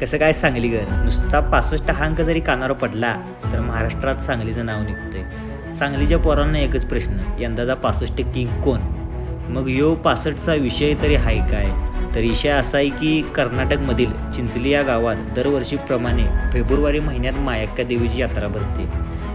कसं काय सांगलीकर नुसता पासष्ट हा अंक जरी कानावर पडला तर महाराष्ट्रात सांगलीचं नाव निघतंय. सांगलीच्या पोरांना एकच प्रश्न यंदाचा पासष्ट किंग कोण? मग यो पासष्टचा विषय तरी आहे काय? तर विषय असा आहे की कर्नाटकमधील चिंचली या गावात दरवर्षीप्रमाणे फेब्रुवारी महिन्यात मायक्का देवीची यात्रा भरते.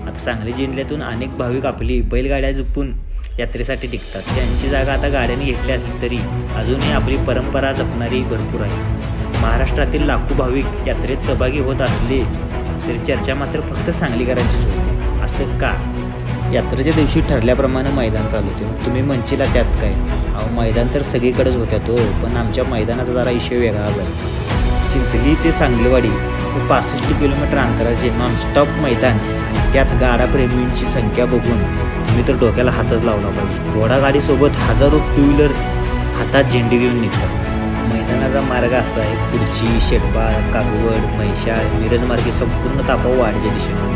आता सांगली जिल्ह्यातून अनेक भाविक आपली बैलगाड्या जपून यात्रेसाठी टिकतात त्यांची जागा आता गाड्याने घेतली असली तरी अजूनही आपली परंपरा जपणारी भरपूर आहे. महाराष्ट्रातील लाखो भाविक यात्रेत सहभागी होत असले तरी चर्चा मात्र फक्त सांगलीकरांचीच होती. असं का? यात्रेच्या दिवशी ठरल्याप्रमाणे मैदान चालू होते. तुम्ही म्हणशीला त्यात काय? अहो मैदान तर सगळीकडेच होत्या तो पण आमच्या मैदानाचा जरा विषय वेगळा आहे चिंचली ते सांगलीवाडी हे पासष्ट किलोमीटर अंतराचे नॉनस्टॉप मैदान आणि त्यात गाडाप्रेमींची संख्या बघून तुम्ही तर डोक्याला हातच लावला पाहिजे. घोडागाडीसोबत हजारो टू व्हीलर हातात झेंडे घेऊन निघतात. मैदानाचा मार्ग असा आहे खुर्ची शेटबाळ कागवड म्हैशाळ मिरज मार्गे संपूर्ण तापा वाढच्या दिशेने.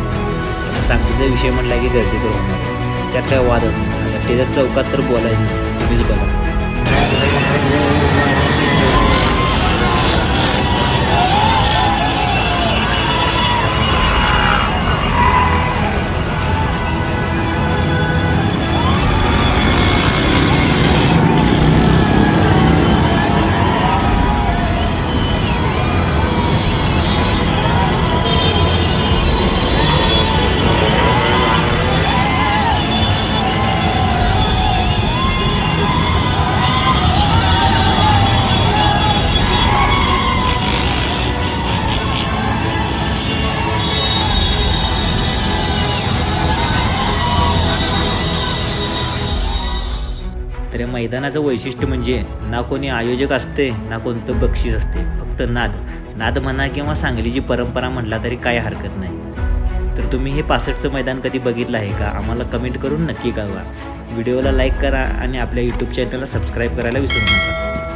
आता सांगलीचा विषय म्हटला की गर्दी तर होणार त्यात काय वादच नाही आता टेजर चौकात तर बोलायचं तुम्हीच बघा तर या मैदानाचं वैशिष्ट्य म्हणजे ना कोणी आयोजक असते ना कोणतं बक्षीस असते फक्त नाद. नाद म्हणा किंवा सांगलीची परंपरा म्हटला तरी काय हरकत नाही. तर तुम्ही हे पासष्टचं मैदान कधी बघितलं आहे का? आम्हाला कमेंट करून नक्की कळवा. व्हिडिओला लाईक करा आणि आपल्या यूट्यूब चॅनलला सबस्क्राईब करायला विसरू नका.